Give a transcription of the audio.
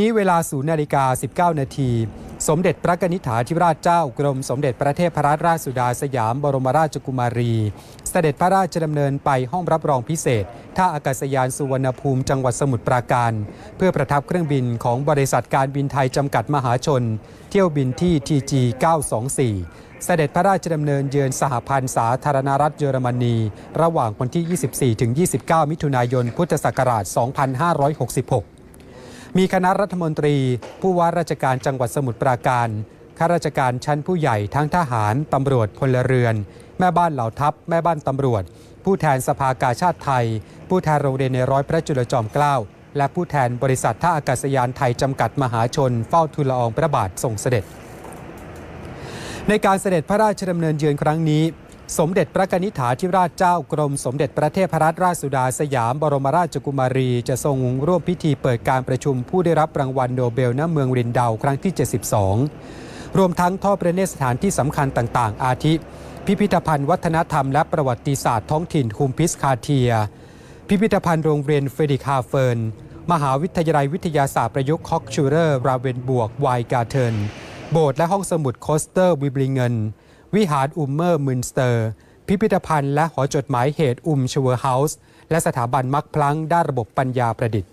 นี้เวลาศูนย์นาฬิกา 19 นาที สมเด็จพระนิธิถาธิราชเจ้ากรมสมเด็จพระเทพรัตนราชสุดาสยามบรมราชกุมารี เสด็จพระราชดำเนินไปห้องรับรองพิเศษ ท่าอากาศยานสุวรรณภูมิจังหวัดสมุทรปราการ เพื่อประทับเครื่องบินของบริษัทการบินไทยจำกัดมหาชน เที่ยวบินที่ TG 924 เสด็จพระราชดำเนินเยือนสหพันธ์สาธารณรัฐเยอรมนี ระหว่างวันที่ 24ถึง29 มิถุนายน พุทธศักราช 2566 มีคณะรัฐมนตรี ผู้ว่าราชการจังหวัดสมุทรปราการข้าราชการชั้นผู้ใหญ่ทั้งทหารตำรวจพลเรือน แม่บ้านเหล่าทัพ แม่บ้านตำรวจ ผู้แทนสภากาชาติไทย ผู้แทนโรงเรียนในร้อยพระจุลจอมเกล้าและผู้แทนบริษัทท่าอากาศยานไทยจำกัดมหาชน เฝ้าทูลละอองพระบาททรงเสด็จ ในการเสด็จพระราชดำเนินเยือนครั้งนี้ สมเด็จพระนิธิถาธิราชเจ้ากรม สมเด็จพระเทพรัตนราชสุดาสยามบรมราชกุมารี จะทรงร่วมพิธีเปิดการประชุมผู้ได้รับรางวัลโนเบลณเมืองรินเดาครั้งที่ 72 รวมทั้งทอดประเนตรสถานที่สำคัญต่างๆ อาทิ พิพิธภัณฑ์วัฒนธรรมและประวัติศาสตร์ท้องถิ่นคุมพิสคาเทีย พิพิธภัณฑ์โรงเรียนเฟรดิคาเฟิร์น มหาวิทยาลัยวิทยาศาสตร์ประยุกต์คอกชูเรอร์ราเวนบวกไวกาเทินโบสถ์และห้องสมุดโคสเตอร์วิบลิงเกน วิหารอุมเมอร์มินสเตอร์ พิพิธภัณฑ์และหอจดหมายเหตุอุมชเวอร์เฮาส์ และสถาบันมักพลังด้านระบบปัญญาประดิษฐ์